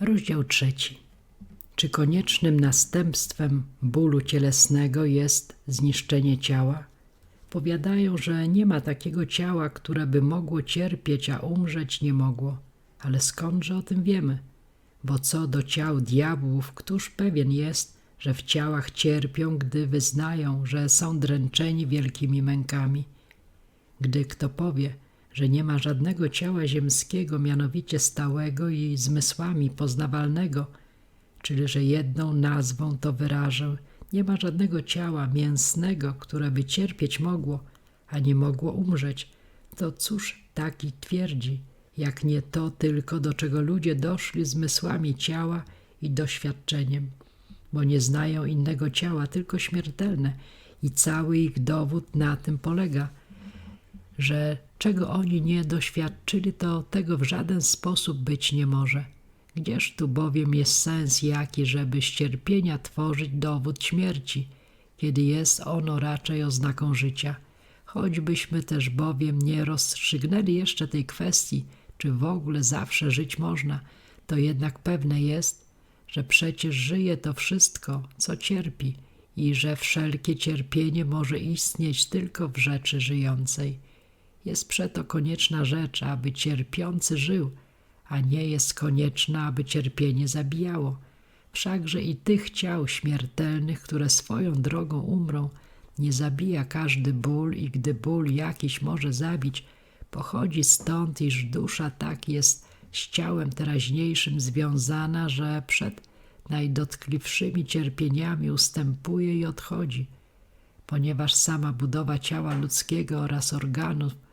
Rozdział trzeci. Czy koniecznym następstwem bólu cielesnego jest zniszczenie ciała? Powiadają, że nie ma takiego ciała, które by mogło cierpieć, a umrzeć nie mogło. Ale skądże o tym wiemy? Bo co do ciał diabłów, któż pewien jest, że w ciałach cierpią, gdy wyznają, że są dręczeni wielkimi mękami? Gdy kto powie, że nie ma żadnego ciała ziemskiego, mianowicie stałego i zmysłami poznawalnego, czyli że jedną nazwą to wyrażę, nie ma żadnego ciała mięsnego, które by cierpieć mogło, a nie mogło umrzeć, to cóż taki twierdzi, jak nie to tylko, do czego ludzie doszli zmysłami ciała i doświadczeniem, bo nie znają innego ciała, tylko śmiertelne i cały ich dowód na tym polega, że czego oni nie doświadczyli, to tego w żaden sposób być nie może. Gdzież tu bowiem jest sens jaki, żeby z cierpienia tworzyć dowód śmierci, kiedy jest ono raczej oznaką życia? Choćbyśmy też bowiem nie rozstrzygnęli jeszcze tej kwestii, czy w ogóle zawsze żyć można, to jednak pewne jest, że przecież żyje to wszystko, co cierpi i że wszelkie cierpienie może istnieć tylko w rzeczy żyjącej. Jest przeto konieczna rzecz, aby cierpiący żył, a nie jest konieczna, aby cierpienie zabijało. Wszakże i tych ciał śmiertelnych, które swoją drogą umrą, nie zabija każdy ból i gdy ból jakiś może zabić, pochodzi stąd, iż dusza tak jest z ciałem teraźniejszym związana, że przed najdotkliwszymi cierpieniami ustępuje i odchodzi. Ponieważ sama budowa ciała ludzkiego oraz organów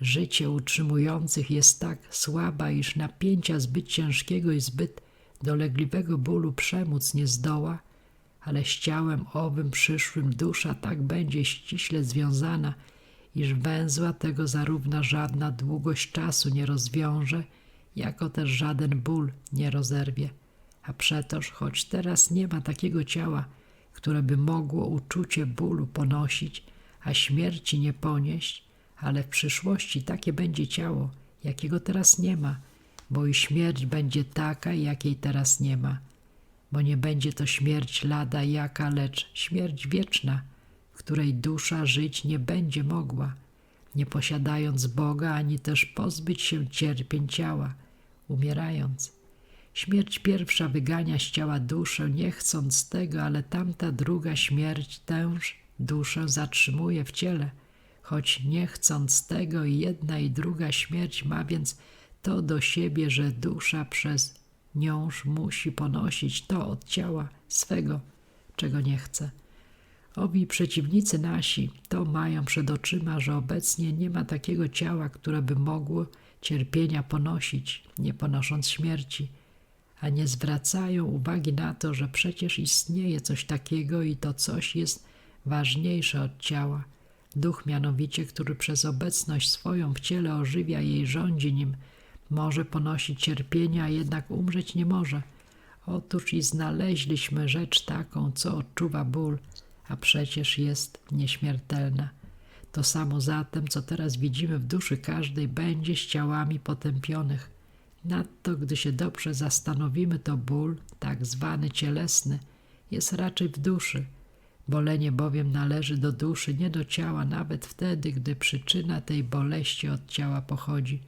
życie utrzymujących jest tak słaba, iż napięcia zbyt ciężkiego i zbyt dolegliwego bólu przemóc nie zdoła, ale z ciałem owym przyszłym dusza tak będzie ściśle związana, iż węzła tego zarówno żadna długość czasu nie rozwiąże, jako też żaden ból nie rozerwie. A przetoż, choć teraz nie ma takiego ciała, które by mogło uczucie bólu ponosić, a śmierci nie ponieść, ale w przyszłości takie będzie ciało, jakiego teraz nie ma, bo i śmierć będzie taka, jakiej teraz nie ma. Bo nie będzie to śmierć lada jaka, lecz śmierć wieczna, której dusza żyć nie będzie mogła, nie posiadając Boga, ani też pozbyć się cierpień ciała, umierając. Śmierć pierwsza wygania z ciała duszę, nie chcąc tego, ale tamta druga śmierć tęż duszę zatrzymuje w ciele – choć nie chcąc tego i jedna i druga śmierć ma więc to do siebie, że dusza przez niąż musi ponosić to od ciała swego, czego nie chce. Owi przeciwnicy nasi to mają przed oczyma, że obecnie nie ma takiego ciała, które by mogło cierpienia ponosić, nie ponosząc śmierci, a nie zwracają uwagi na to, że przecież istnieje coś takiego i to coś jest ważniejsze od ciała Duch mianowicie, który przez obecność swoją w ciele ożywia jej rządzi nim, może ponosić cierpienia, jednak umrzeć nie może. Otóż i znaleźliśmy rzecz taką, co odczuwa ból, a przecież jest nieśmiertelna. To samo zatem, co teraz widzimy w duszy każdej, będzie z ciałami potępionych. Nadto, gdy się dobrze zastanowimy, to ból, tak zwany cielesny, jest raczej w duszy, Bolenie bowiem należy do duszy, nie do ciała, nawet wtedy, gdy przyczyna tej boleści od ciała pochodzi.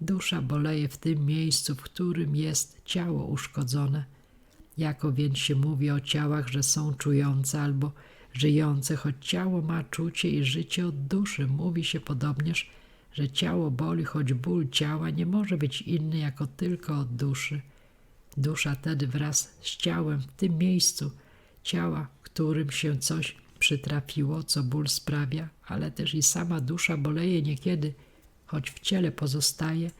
Dusza boleje w tym miejscu, w którym jest ciało uszkodzone. Jako więc się mówi o ciałach, że są czujące albo żyjące, choć ciało ma czucie i życie od duszy. Mówi się podobnież, że ciało boli, choć ból ciała nie może być inny jako tylko od duszy. Dusza tedy wraz z ciałem w tym miejscu ciała którym się coś przytrafiło, co ból sprawia, ale też i sama dusza boleje niekiedy, choć w ciele pozostaje,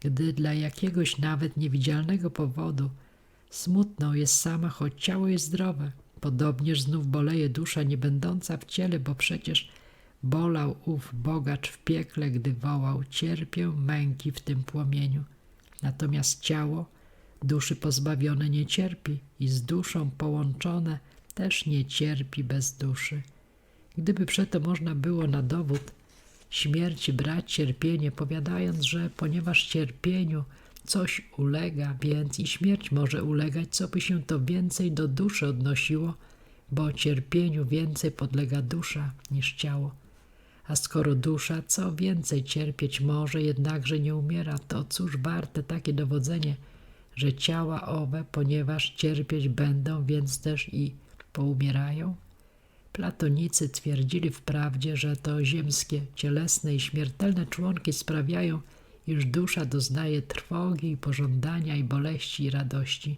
gdy dla jakiegoś nawet niewidzialnego powodu smutną jest sama, choć ciało jest zdrowe. Podobnież znów boleje dusza nie będąca w ciele, bo przecież bolał ów bogacz w piekle, gdy wołał, cierpię męki w tym płomieniu. Natomiast ciało duszy pozbawione nie cierpi i z duszą połączone też nie cierpi bez duszy. Gdyby przeto można było na dowód śmierci brać cierpienie, powiadając, że ponieważ cierpieniu coś ulega, więc i śmierć może ulegać, co by się to więcej do duszy odnosiło, bo cierpieniu więcej podlega dusza niż ciało. A skoro dusza co więcej cierpieć może, jednakże nie umiera, to cóż warte takie dowodzenie, że ciała owe, ponieważ cierpieć będą, więc też i poumierają? Platonicy twierdzili wprawdzie, że to ziemskie, cielesne i śmiertelne członki sprawiają, iż dusza doznaje trwogi i pożądania i boleści i radości.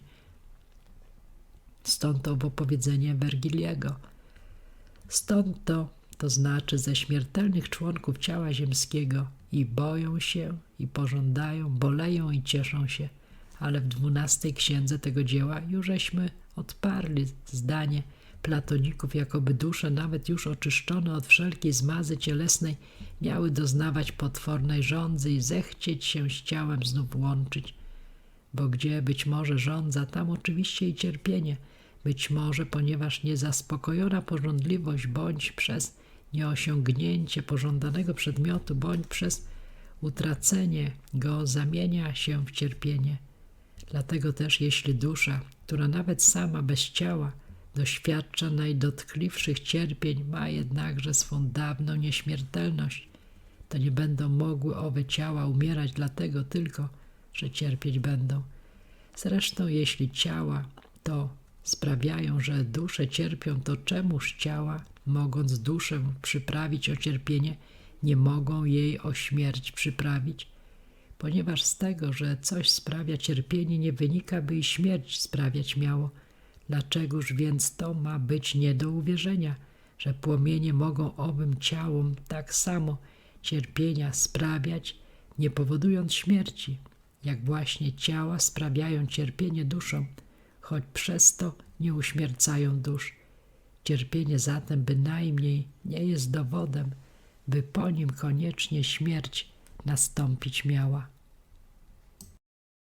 Stąd owo powiedzenie Wergiliego. Stąd to, to znaczy ze śmiertelnych członków ciała ziemskiego i boją się, i pożądają, boleją i cieszą się. Ale w dwunastej księdze tego dzieła jużeśmy odparli zdanie platoników, jakoby dusze, nawet już oczyszczone od wszelkiej zmazy cielesnej, miały doznawać potwornej żądzy i zechcieć się z ciałem znów łączyć. Bo gdzie być może żądza, tam oczywiście i cierpienie. Być może, ponieważ niezaspokojona pożądliwość bądź przez nieosiągnięcie pożądanego przedmiotu, bądź przez utracenie go zamienia się w cierpienie. Dlatego też, jeśli dusza, która nawet sama bez ciała doświadcza najdotkliwszych cierpień, ma jednakże swą dawną nieśmiertelność, to nie będą mogły owe ciała umierać dlatego tylko, że cierpieć będą. Zresztą, jeśli ciała to sprawiają, że dusze cierpią, to czemuż ciała, mogąc duszę przyprawić o cierpienie, nie mogą jej o śmierć przyprawić? Ponieważ z tego, że coś sprawia cierpienie, nie wynika, by i śmierć sprawiać miało. Dlaczegoż więc to ma być nie do uwierzenia, że płomienie mogą owym ciałom tak samo cierpienia sprawiać, nie powodując śmierci, jak właśnie ciała sprawiają cierpienie duszom, choć przez to nie uśmiercają dusz. Cierpienie zatem bynajmniej nie jest dowodem, by po nim koniecznie śmierć nastąpić miała.